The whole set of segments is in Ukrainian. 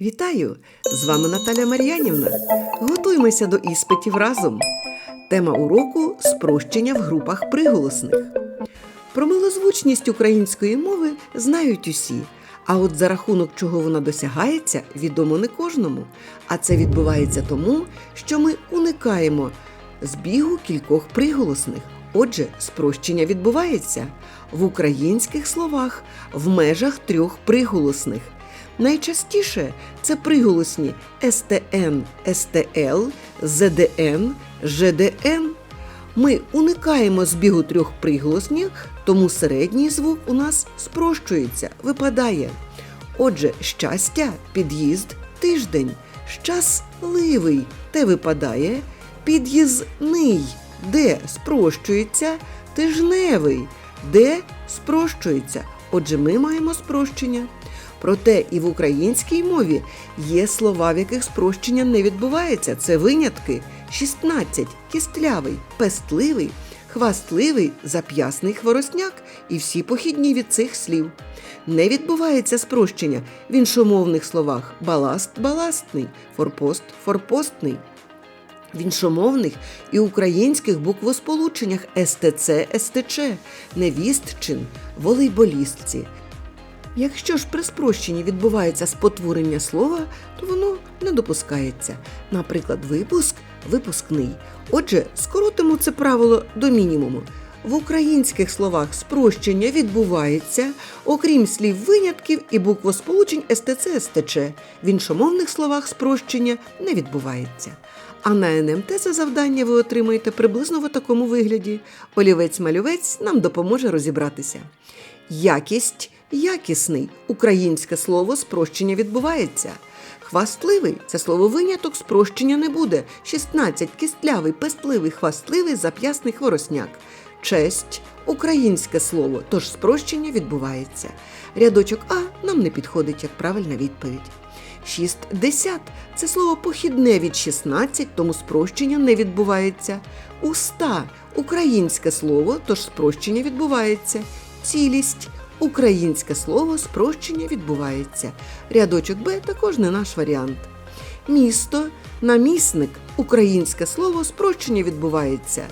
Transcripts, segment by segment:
Вітаю! З вами Наталя Мар'янівна. Готуємося до іспитів разом. Тема уроку спрощення в групах приголосних. Про милозвучність української мови знають усі. А от за рахунок чого вона досягається, відомо не кожному. А це відбувається тому, що ми уникаємо збігу кількох приголосних. Отже, спрощення відбувається в українських словах в межах трьох приголосних. Найчастіше це приголосні СТН, СТЛ, ЗДН, ЖДН. Ми уникаємо збігу трьох приголосних, тому середній звук у нас спрощується, випадає. Отже, щастя, під'їзд, тиждень, щасливий, те випадає, під'їзний, де спрощується, тижневий, де спрощується. Отже, ми маємо спрощення. Проте і в українській мові є слова, в яких спрощення не відбувається. Це винятки 16, кістлявий, пестливий, хвастливий, зап'ясний хворосняк і всі похідні від цих слів. Не відбувається спрощення в іншомовних словах баласт баластний, форпост форпостний. В іншомовних і українських буквосполученнях СТЦ, СТЧ, невістчин, волейболістці. Якщо ж при спрощенні відбувається спотворення слова, то воно не допускається. Наприклад, випуск випускний. Отже, скоротимо це правило до мінімуму. В українських словах спрощення відбувається, окрім слів винятків і буквосполучень СТЦ СТЧ. В іншомовних словах спрощення не відбувається. А на НМТ це завдання ви отримаєте приблизно в такому вигляді. Олівець-малювець нам допоможе розібратися. Якість якісний. Українське слово спрощення відбувається. Хвастливий це слово виняток, спрощення не буде. 16. Кістлявий, пестливий, хвастливий, зап'ясний хворосняк. Честь українське слово, тож спрощення відбувається. Рядочок А нам не підходить як правильна відповідь. 60 – це слово похідне від 16, тому спрощення не відбувається. Уста українське слово, тож спрощення відбувається. Цілість українське слово спрощення відбувається. Рядочок Б також не наш варіант. Місто, намісник українське слово спрощення відбувається.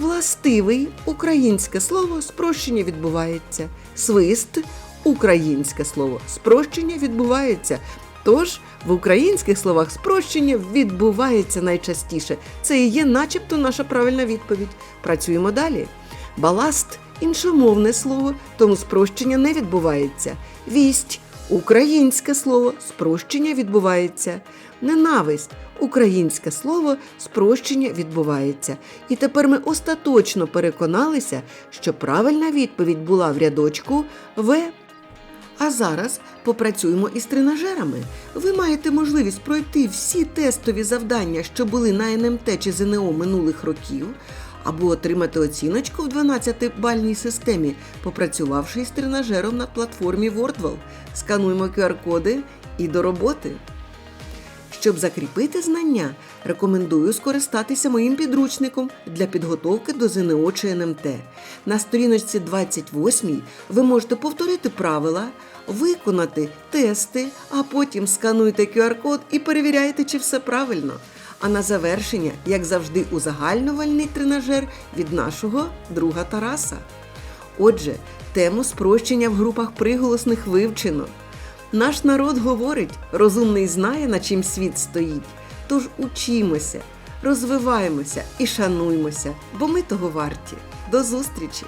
Властивий українське слово спрощення відбувається. Свист українське слово спрощення відбувається. Тож в українських словах спрощення відбувається найчастіше. Це і є, начебто, наша правильна відповідь. Працюємо далі. Баласт іншомовне слово, тому спрощення не відбувається. Вість українське слово, спрощення відбувається. Ненависть українське слово, спрощення відбувається. І тепер ми остаточно переконалися, що правильна відповідь була в рядочку В. А зараз попрацюємо із тренажерами. Ви маєте можливість пройти всі тестові завдання, що були на НМТ чи ЗНО минулих років, або отримати оціночку в 12-бальній системі, попрацювавши із тренажером на платформі Wordwell. Скануємо QR-коди і до роботи. Щоб закріпити знання, рекомендую скористатися моїм підручником для підготовки до ЗНО чи НМТ. На сторіночці 28 ви можете повторити правила, виконати тести, а потім скануйте QR-код і перевіряйте, чи все правильно. А на завершення, як завжди, узагальнювальний тренажер від нашого друга Тараса. Отже, тему спрощення в групах приголосних вивчено. Наш народ говорить, розумний знає, на чим світ стоїть. Тож учімося, розвиваємося і шануймося, бо ми того варті. До зустрічі!